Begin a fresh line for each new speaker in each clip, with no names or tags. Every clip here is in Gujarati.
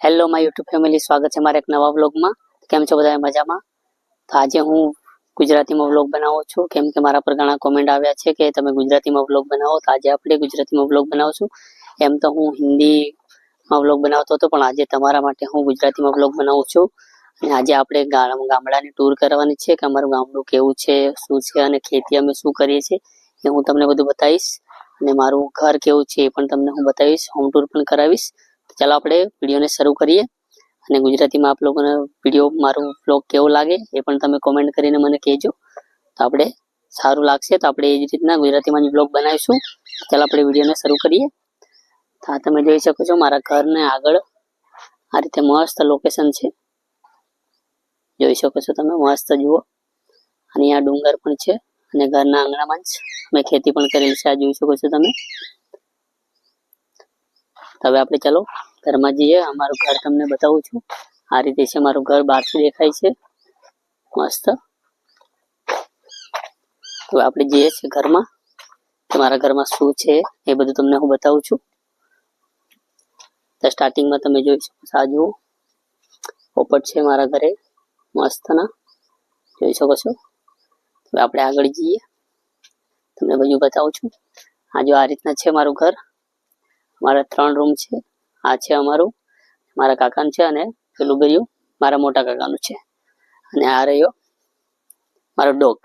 હેલો માય યુટ્યુબ ફેમિલી સ્વાગત છે મારા એક નવા વ્લોગમાં કેમ છો બધા મજામાં? તો આજે હું ગુજરાતીમાં વ્લોગ બનાવું છું. કેમ કે મારા પર ઘણા કોમેન્ટ આવ્યા છે કે તમે ગુજરાતીમાં વ્લોગ બનાવો. તો આજે આપણે ગુજરાતીમાં વ્લોગ બનાવશું. એમ તો હું હિન્દીમાં વ્લોગ બનાવતો હતો, પણ આજે તમારા માટે હું ગુજરાતીમાં વ્લોગ બનાવું છું. અને આજે આપણે ગામડાની ટૂર કરવાની છે કે અમારું ગામડું કેવું છે, શું છે અને ખેતી અમે શું કરીએ છીએ એ હું તમને બધું બતાવીશ. અને મારું ઘર કેવું છે એ પણ તમને હું બતાવીશ. હોમ ટૂર પણ કરાવીશ. ચાલો આપણે વિડીયોને શરૂ કરીએ. અને ગુજરાતીમાં આપ લોકોને વીડિયો, મારું બ્લોગ કેવો લાગે એ પણ તમે કોમેન્ટ કરીને મને કહેજો. તો આપણે સારું લાગશે તો આપણે એ જ રીતના ગુજરાતીમાં જ બ્લોગ બનાવીશું. ચાલો આપણે વિડીયોને શરૂ કરીએ. તો આ તમે જોઈ શકો છો મારા ઘરને આગળ આ રીતે મસ્ત લોકેશન છે. જોઈ શકો છો તમે મસ્ત જુઓ. અને અહીંયા ડુંગર પણ છે અને ઘરના આંગણામાં જ મેં ખેતી પણ કરેલી છે, આ જોઈ શકો છો તમે. હવે આપણે ચાલો ઘરમાં જઈએ, અમારું ઘર તમને બતાવું છું. આ રીતે છે મારું ઘર બહારથી દેખાય છે. મસ્ત. તો આપણે જઈએ છીએ ઘરમાં. તમારા મારા ઘરમાં શું છે એ બધું તમને હું બતાવું છું. તો સ્ટાર્ટિંગમાં તમે જોઈ શકો છો, આ પોપટ છે મારા ઘરે. મસ્તના. જોઈ શકો છો. હવે આપણે આગળ જઈએ. તમને બધું બતાવું છું. આ જો આ રીતના છે મારું ઘર. મારા ત્રણ રૂમ છે. આ છે અમારું, મારા કાકાનું છે અને પેલું ગયું, મારા મોટા કાકાનું છે. અને આ રહ્યો મારો ડોગ.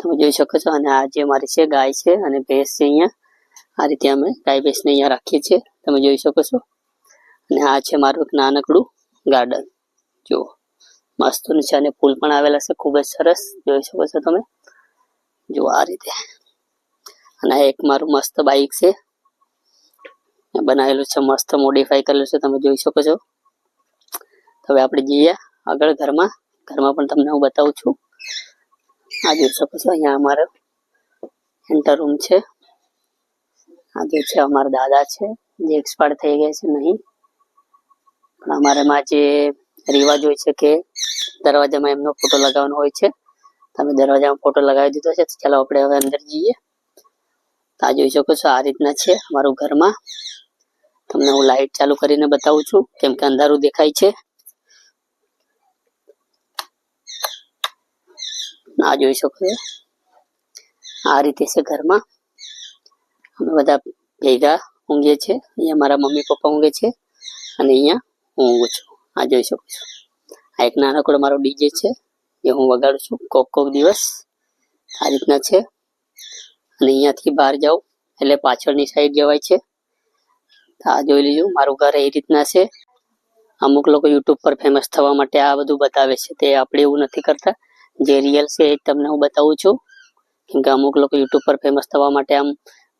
તમે જોઈ શકો છો, અને આ જે મારી છે, ગાય છે અને ભેંસ છે અહીંયા, આ રીતે અમે ગાય, ભેંસને અહીંયા રાખીએ છીએ. તમે જોઈ શકો છો. અને આ છે મારું એક નાનકડું ગાર્ડન. જુઓ મસ્તનું છે અને ફૂલ પણ આવેલા છે, ખૂબ જ સરસ. જોઈ શકો છો તમે. જુઓ આ રીતે. અને એક મારું મસ્ત બાઈક છે. બનાવેલું છે, મસ્ત મોડિફાઈ કરેલું છે, તમે જોઈ શકો છો. હવે આપણે જઈએ આગળ ઘરમાં. ઘરમાં પણ તમને હું બતાવું છું. આ જોઈ શકો છો, અહીંયા અમારો એન્ટર રૂમ છે. આ જે છે, અમારા દાદા છે, જે એક્સપાયર થઈ ગયા છે, નહીં. પણ અમારામાં જે રિવાજ હોય છે કે દરવાજામાં એમનો ફોટો લગાવવાનો હોય છે, તમે દરવાજામાં ફોટો લગાવી દીધો છે ચાલો આપણે હવે અંદર જઈએ. આ જોઈ શકો છો, આ રીતના છે અમારું ઘરમાં. તમને હું લાઈટ ચાલુ કરીને બતાવું છું, કેમ કે અંધારું દેખાય છે. આ જોઈ શકો આ રીતે છે ઘરમાં. અમે બધા ભેગા ઊંઘીએ છીએ. અહીંયા મારા મમ્મી પપ્પા ઊંઘે છે અને અહીંયા હું ઊંઘું છું. આ જોઈ શકો છો. આ એક નાનકડો મારો ડીજે છે, એ હું વગાડું છું કોક કોક દિવસ. આ રીતના છે. અને અહીંયાથી બહાર જાઉં એટલે પાછળની સાઈડ જવાય છે. આ જોઈ લીધું. મારું ઘર એ રીતના છે. અમુક લોકો યુટ્યુબ પર ફેમસ થવા માટે આ બધું બતાવે છે. તે આપણે એવું નથી કરતા. જે રિયલ છે એ તમને હું બતાવું છું. કેમ કે અમુક લોકો યુટ્યુબ પર ફેમસ થવા માટે આમ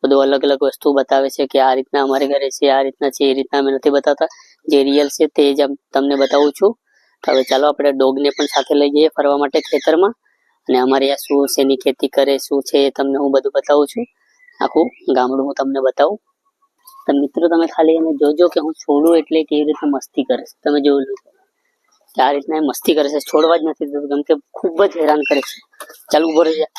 બધું અલગ અલગ વસ્તુ બતાવે છે કે આ રીતના અમારે ઘરે છે, આ રીતના છે, એ રીતના અમે નથી બતાવતા. જે રિયલ છે તે જ તમને બતાવું છું. હવે ચાલો આપણે ડોગને પણ સાથે લઈ જઈએ ફરવા માટે ખેતરમાં. અને અમારે આ શું શેની ખેતી કરે, શું છે એ તમને હું બધું બતાવું છું. આખું ગામડું હું તમને બતાવું. તો મિત્રો તમે ખાલી એને જોજો કે હું છોડું એટલે કેવી રીતે મસ્તી કરે છે. તમે જોયું કે આ રીતના એ મસ્તી કરે છે. છોડવા જ નથી દેતું, કેમ કે ખૂબ જ હેરાન કરે છે. ચાલુ, ઊભો રહી જા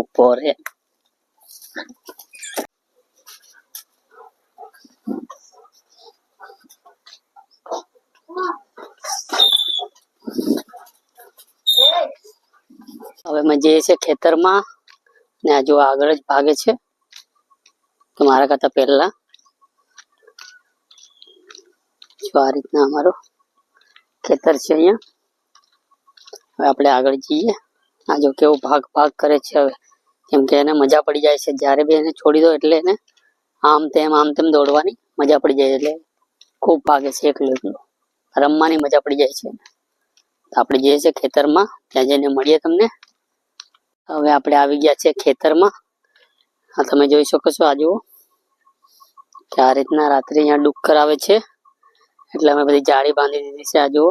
ઉપર અમે જઈએ છીએ ખેતરમાં, ને આ જો આગળ જ ભાગે છે મારા કરતા પહેલા. જો આ રીતના અમારું ખેતર છે અહીંયા. હવે આપણે આગળ જઈએ. આ જો કેવો ભાગ ભાગ કરે છે હવે. કેમ કે એને મજા પડી જાય છે. જ્યારે બી એને છોડી દો એટલે એને આમ તેમ આમ તેમ દોડવાની મજા પડી જાય એટલે ખૂબ ભાગે છે એકલો એકલો રમવાની મજા પડી જાય છે આપણે જઈએ છીએ ખેતરમાં ત્યાં જઈને મળીએ તમને. હવે આપણે આવી ગયા છે ખેતરમાં. આ તમે જોઈ શકો છો આ જુઓ કે આ રીતના રાત્રે અહીંયા ડુક્કર આવે છે. એટલે અમે બધી જાળી બાંધી દીધી છે આ જુઓ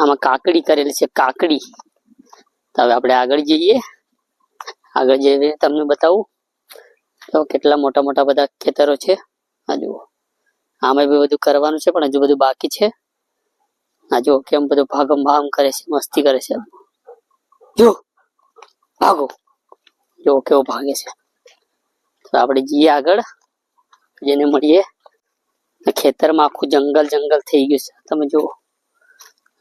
આમાં કાકડી કરેલી છે, કાકડી. તો હવે આપણે આગળ જઈએ. આગળ જઈને તમને બતાવું તો કેટલા મોટા મોટા બધા ખેતરો છે આ જુઓ આમાં બી બધું કરવાનું છે પણ હજુ બધું બાકી છે. આ જુઓ કેમ બધું ભાગમ ભાગમ કરે છે, મસ્તી કરે છે. જો ભાગો જો કેવો ભાગે છે તો આપણે જઈએ આગળ જેને મળીએ આ ખેતરમાં આખું જંગલ જંગલ થઈ ગયું છે તમે જુઓ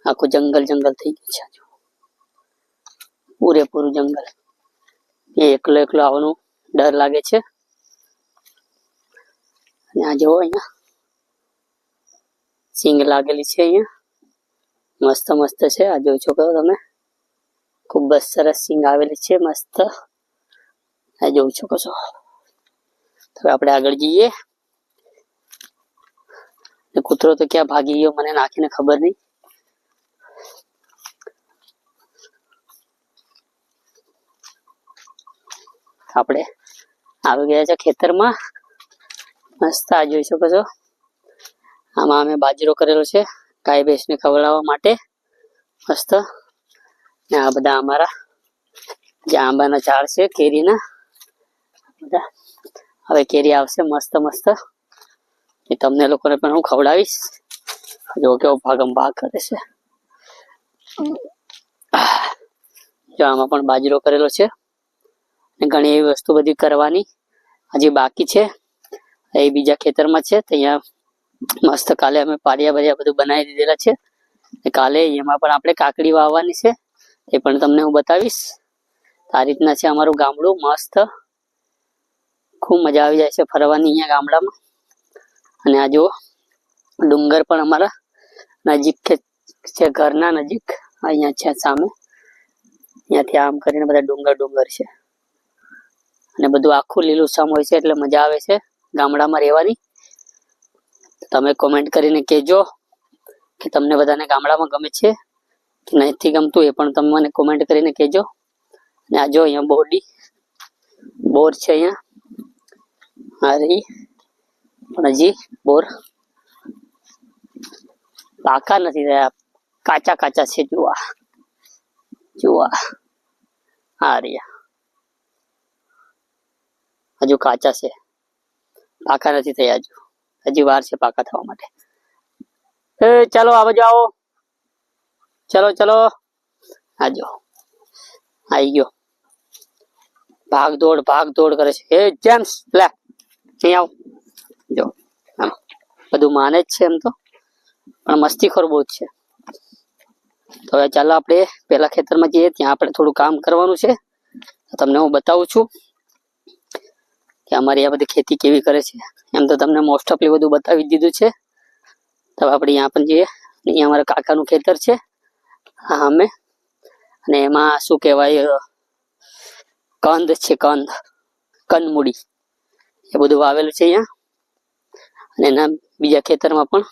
આખું જંગલ જંગલ થઈ ગયું છે આ જુઓ. પૂરેપૂરું જંગલ એ એકલો એકલો આવવાનું ડર લાગે છે અને આ જુઓ અહીંયા સિંગ લાગેલી છે અહીંયા મસ્ત મસ્ત છે આ જોઈ શકો છો તમે ખૂબ જ સરસ સિંગ આવેલી છે, મસ્ત. આ જોઈ શકો છો હવે આપણે આગળ જઈએ. કૂતરો તો ક્યાં ભાગી ગયો, મને નાખીને ખબર નહીં. આપણે આવી ગયા છે ખેતરમાં. મસ્ત, આ જોઈ શકો છો. આમાં અમે બાજરો કરેલો છે, ગાય ભેંસને ખવડાવવા માટે. મસ્ત. આ બધા અમારા જે આંબાના ઝાડ છે, કેરીના. બધા. હવે કેરી આવશે મસ્ત મસ્ત. એ તમને લોકોને પણ હું ખવડાવીશ. જો કેવો ભાગમ ભાગ કરે છે. જો આમાં પણ બાજરો કરેલો છે. ને ઘણી એવી વસ્તુ બધી કરવાની હજી બાકી છે. એ બીજા ખેતરમાં છે, તો અહીંયા મસ્ત કાલે અમે પાડિયા બરિયા બધું બનાવી દીધેલા છે. કાલે એમાં પણ આપણે કાકડી વાવવાની છે. એ પણ તમને હું બતાવીશ. આ રીતના છે અમારું ગામડું, મસ્ત. ખૂબ મજા આવી જાય છે ફરવાની અહીંયા ગામડામાં. અને આ જુઓ, ડુંગર પણ અમારા નજીક છે ઘરના નજીક. અહીંયા છે સામે. અહીંયાથી આમ કરીને બધા ડુંગર ડુંગર છે. અને બધું આખું લીલુંછમ હોય છે એટલે મજા આવે છે ગામડામાં રહેવાની. તમે કોમેન્ટ કરીને કહેજો કે તમને બધાને ગામડામાં ગમે છે. નથી ગમતું એ પણ તમે મને કોમેન્ટ કરીને કહેજો. અને આ જો અહીંયા બોડી બોર છે અહીંયા. આ રહી. પણ હજી બોર પાકા નથી થયા કાચા કાચા છે જુવા જુઓ. આ. રહ્યા. હજુ કાચા છે. પાકા નથી થયા હજુ. હજી વાર છે પાકા થવા માટે. ચાલો, આ બાજુ આવો. ચલો ચલો. આજો. આવી ગયો. ભાગ દોડ ભાગ દોડ કરે છે. એ જેમ્સ, લે. અહીં આવ. જો. આમ. બધું માને જ છે એમ તો. પણ મસ્તીખોર બહુ જ છે. તો હવે ચાલો આપણે પેલા ખેતરમાં જઈએ. ત્યાં આપણે થોડું કામ કરવાનું છે. તમને હું બતાવું છું કે અમારી આ બધી ખેતી કેવી કરે છે. એમ તો તમને મોસ્ટ ઓફલી બધું બતાવી દીધું છે. તો આપણે અહીંયા પણ જઈએ. અહીંયા અમારા કાકાનું ખેતર છે. અમે. અને એમાં શું કહેવાય કંદ છે, કંદ. કંદમૂડી એ બધું વાવેલું છે અહીંયા. અને એના બીજા ખેતરમાં પણ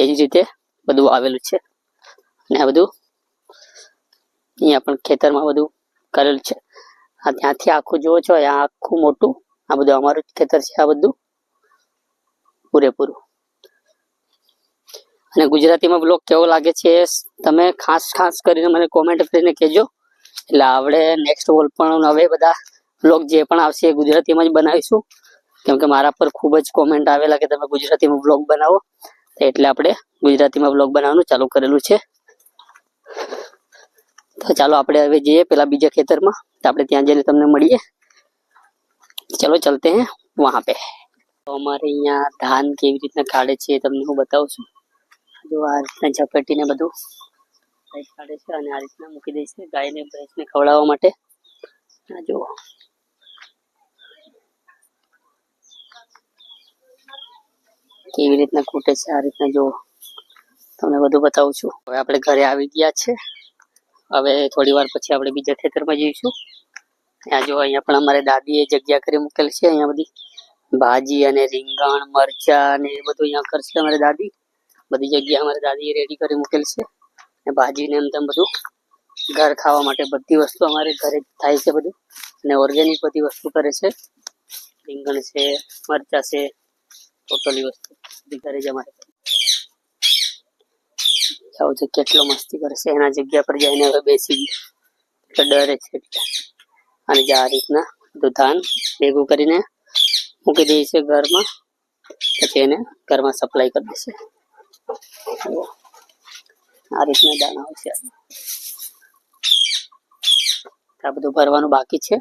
એ જ રીતે બધું વાવેલું છે. અને આ બધું અહીંયા પણ ખેતરમાં બધું કરેલું છે. આ ત્યાંથી આખું જુઓ છો આખું મોટું, આ બધું અમારું ખેતર છે, આ બધું. પૂરેપૂરું. અને ગુજરાતીમાં બ્લોગ કેવો લાગે છે તમે ખાસ ખાસ કરીને મને કોમેન્ટ કરીને કહેજો. એટલે આપણે નેક્સ્ટ વોલ પણ હવે બધા બ્લોગ જે પણ આવશે એ ગુજરાતીમાં જ બનાવીશું. કેમ કે મારા પર ખૂબ જ કોમેન્ટ આવેલા કે તમે ગુજરાતીમાં બ્લોગ બનાવો. એટલે આપણે ગુજરાતીમાં બ્લોગ બનાવવાનું ચાલુ કરેલું છે. તો ચાલો આપણે હવે જઈએ પેલા બીજા ખેતરમાં. તો આપણે ત્યાં જઈને તમને મળીએ. ચલો ચલતે હે વહાં પે. તો અમારે અહીંયા ધાન કેવી રીતના કાઢે છે તમને હું બતાવું છું. જો આ રીતના ઝપેટીને બધું સાઈડ કાઢે છે અને આ રીતના મૂકી દે છે ગાયને, ભેંસને ખવડાવવા માટે. આ જુઓ. કેવી રીતના કૂટે છે, આ રીતના જુઓ. તમને બધું બતાવું છું. હવે આપણે ઘરે આવી ગયા છે. હવે થોડી વાર પછી આપણે બીજા ખેતરમાં જઈશું. ત્યાં જો અહીંયા પણ અમારે દાદીએ જગ્યા કરી મૂકેલ છે. અહીંયા બધી ભાજી અને રીંગણ, મરચા અને એ બધું અહીંયા કરશે અમારી દાદી. બધી જગ્યા અમારી દાદીએ રેડી કરી મૂકેલ છે. અને ભાજી ને એમ બધું. ઘર ખાવા માટે બધી વસ્તુ અમારે ઘરે થાય છે બધું. અને ઓર્ગેનિક બધી વસ્તુ કરે છે. રીંગણ છે, મરચા છે, ટોટલી વસ્તુ બધી ઘરે જ અમારે. આવું છે કેટલો મસ્તી કરે છે. એના જગ્યા પર જઈને હવે બેસી એટલે ડરે છે અને જે આ રીતના ધાન ભેગું કરીને મૂકી દઈએ છીએ ઘરમાં. પછી એને ઘરમાં સપ્લાય કરી દેશે. આ રીતના દાણા છે. આ બધું ભરવાનું બાકી છે.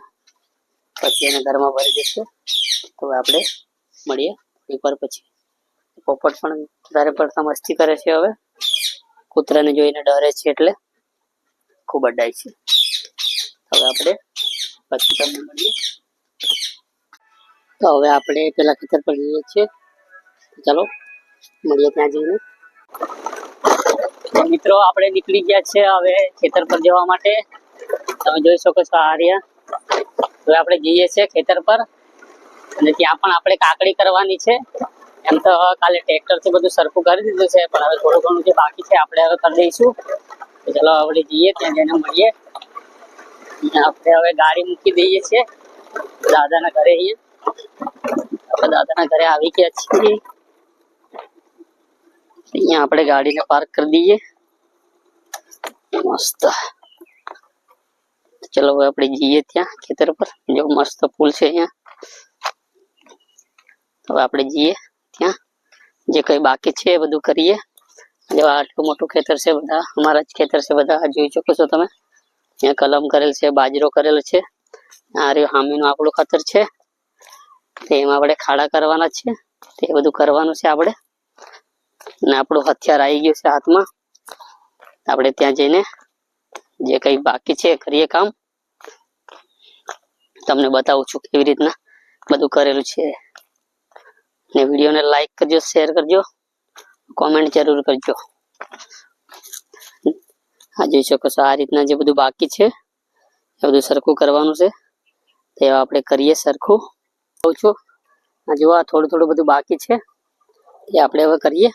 પછી એને ઘરમાં ભરી દેશે તો આપણે મળીએ થોડીક વાર પછી. પોપટ પણ વધારે પડતા મસ્તી કરે છે હવે. કૂતરાને જોઈને ડરે છે એટલે ખૂબ અડાય છે. હવે આપણે પછી તમને મળીએ. તો હવે આપણે પેલા ખેતર પર જઈએ છીએ. ચાલો, મળીએ ત્યાં જઈને. મિત્રો, આપણે નીકળી ગયા છે હવે ખેતર પર જવા માટે. તમે જોઈ શકો છો આ હવે આપણે જઈએ છીએ ખેતર પર. અને ત્યાં પણ આપણે કાકડી કરવાની છે. એમ તો કાલે ટ્રેક્ટરથી બધું સરખું કરી દીધું છે, પણ હવે થોડું ઘણું જે બાકી છે, આપણે હવે કરી દઈશું. તો ચલો આપણે જઈએ, ત્યાં જઈને મળીએ. આપણે હવે ગાડી મૂકી દઈએ છીએ. દાદાના ઘરે અહીંયા. દાદાના ઘરે આવી ગયા છીએ. અહીંયા આપણે ગાડીને પાર્ક કરી દઈએ. મસ્ત. ચલો હવે આપણે જઈએ ત્યાં ખેતર પર. જો મસ્ત પુલ છે અહીંયા. હવે આપણે જઈએ ત્યાં. જે કઈ બાકી છે એ બધું કરીએ. જો આટલું મોટું ખેતર છે બધા, અમારા જ ખેતર છે બધા જોઈ શકો છો તમે. ત્યાં કલમ કરેલ છે, બાજરો કરેલ છે. આ રહ્યું હામીનું આપણું ખેતર છે. તેમાં આપણે ખાડા કરવાના છે. તે બધું કરવાનું છે આપણે. ને આપણું હથિયાર આવી ગયું છે હાથમાં. આપણે ત્યાં જઈને જે કઈ બાકી છે કરીએ કામ. તમને બતાવું છું કેવી રીતના બધું કરેલું છે. ને વિડીયોને લાઈક કરજો શેર કરજો કોમેન્ટ જરૂર કરજો. આ જોઈ શકો છો, આ રીતના જે બધું બાકી છે, એ બધું સરખું કરવાનું છે. તે આપણે કરીએ સરખું. કહું છું, આ જુઓ થોડું થોડું બધું બાકી છે. એ આપણે હવે કરીએ.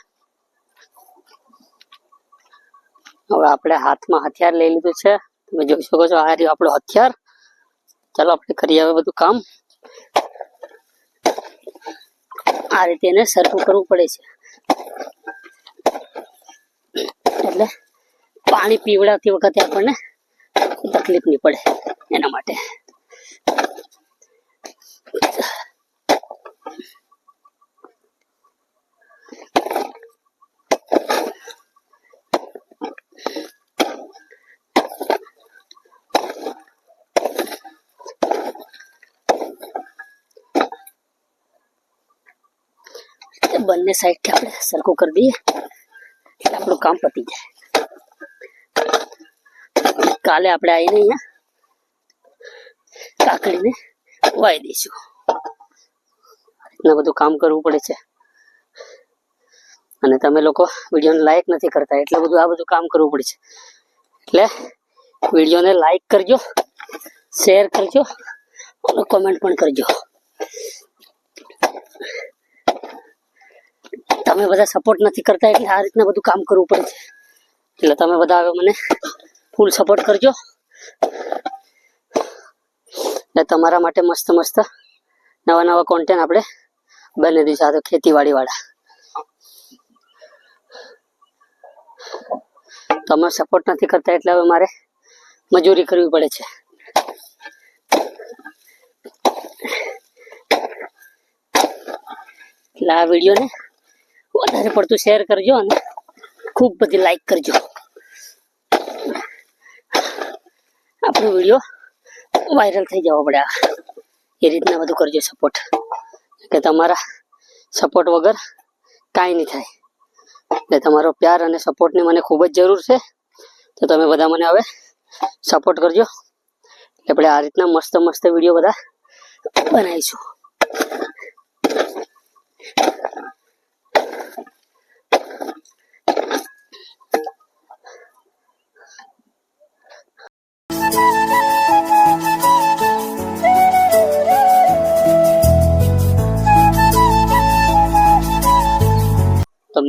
હવે આપણે હાથમાં હથિયાર લઈ લીધું છે. તમે જોઈ શકો છો આ રહ્યું આપણું હથિયાર. ચાલો આપણે કરીએ હવે બધું કામ. આ રીતે એને સરખું કરવું પડે છે. એટલે પાણી પીવડાવતી વખતે આપણને તકલીફ નહીં પડે એના માટે. બંને સાઈડથી આપણે સરખું કરી દઈએ. એટલે આપણું કામ પતી જાય. કાલે આપણે આવીને અહીંયા કાકડીને વાઈ દઈશું. રીતના બધું કામ કરવું પડે છે. અને તમે લોકો વિડીયોને લાઈક નથી કરતા, એટલે બધું આ બધું કામ કરવું પડે છે. એટલે વિડીયોને લાઈક કરજો શેર કરજો અને કોમેન્ટ પણ કરજો. તમે બધા સપોર્ટ નથી કરતા એટલે આ રીતના બધું કામ કરવું પડે છે. એટલે તમે બધા હવે મને ફૂલ સપોર્ટ કરજો. એટલે તમારા માટે મસ્ત મસ્ત નવા નવા કોન્ટેન્ટ આપણે બની દઈશું આ તો ખેતીવાડી વાળા તમે સપોર્ટ નથી કરતા એટલે હવે મારે મજૂરી કરવી પડે છે. એટલે આ વિડીયોને વધારે પડતું શેર કરજો અને ખૂબ બધી લાઈક કરજો. આપણો વીડિયો વાયરલ થઈ જવો પડે એ રીતના બધું કરજો સપોર્ટ કે તમારા સપોર્ટ વગર કાંઈ નહીં થાય. એટલે તમારો પ્યાર અને સપોર્ટની મને ખૂબ જ જરૂર છે. તો તમે બધા મને હવે સપોર્ટ કરજો. એટલે આપણે આ રીતના મસ્ત મસ્ત વીડિયો બધા બનાવીશું.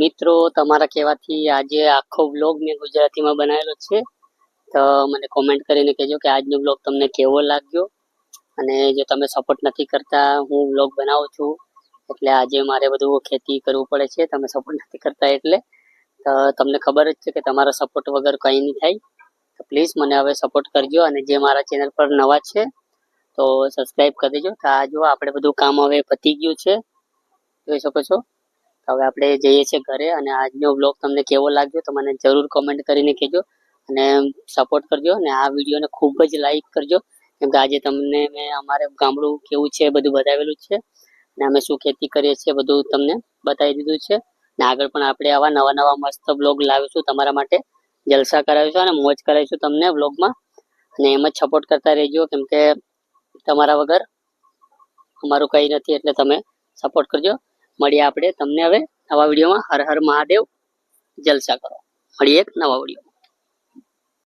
મિત્રો, તમારા કહેવાથી આજે આખો વ્લોગ મેં ગુજરાતીમાં બનાવેલો છે. તો મને કોમેન્ટ કરીને કહેજો કે આજનો વ્લોગ તમને કેવો લાગ્યો? અને જો તમે સપોર્ટ નથી કરતા, હું વ્લોગ બનાવું છું. એટલે આજે મારે બધું ખેતી કરવું પડે છે, તમે સપોર્ટ નથી કરતા એટલે. તો તમને ખબર જ છે કે તમારા સપોર્ટ વગર કંઈ નહીં થાય. તો પ્લીઝ મને હવે સપોર્ટ કરજો અને જે મારા ચેનલ પર નવા છે, તો સબસ્ક્રાઈબ કરી દેજો. તો આ જો આપણે બધું કામ હવે પતી ગયું છે. જોઈ શકો છો? હવે આપણે જઈએ છીએ ઘરે અને આજનો બ્લોગ તમને કેવો લાગ્યો તો મને જરૂર કોમેન્ટ કરીને કહેજો અને સપોર્ટ કરજો અને આ વિડીયોને ખૂબ જ લાઈક કરજો. કેમ કે આજે તમને મેં અમારે ગામડું કેવું છે, બધું બતાવેલું છે અને અમે શું ખેતી કરીએ છીએ બધું તમને બતાવી દીધું છે. અને આગળ પણ આપણે આવા નવા નવા મસ્ત બ્લોગ લાવીશું તમારા માટે. જલસા કરાવીશું અને મોજ કરાવીશું તમને બ્લોગમાં અને એમ જ સપોર્ટ કરતા રહેજો, કેમ કે તમારા વગર અમારું કંઈ નથી, એટલે તમે સપોર્ટ કરજો. મળીએ આપણે તમને હવે નવા વિડીયોમાં. હર હર મહાદેવ. જલસા કરો. મળીએ એક નવા વીડિયો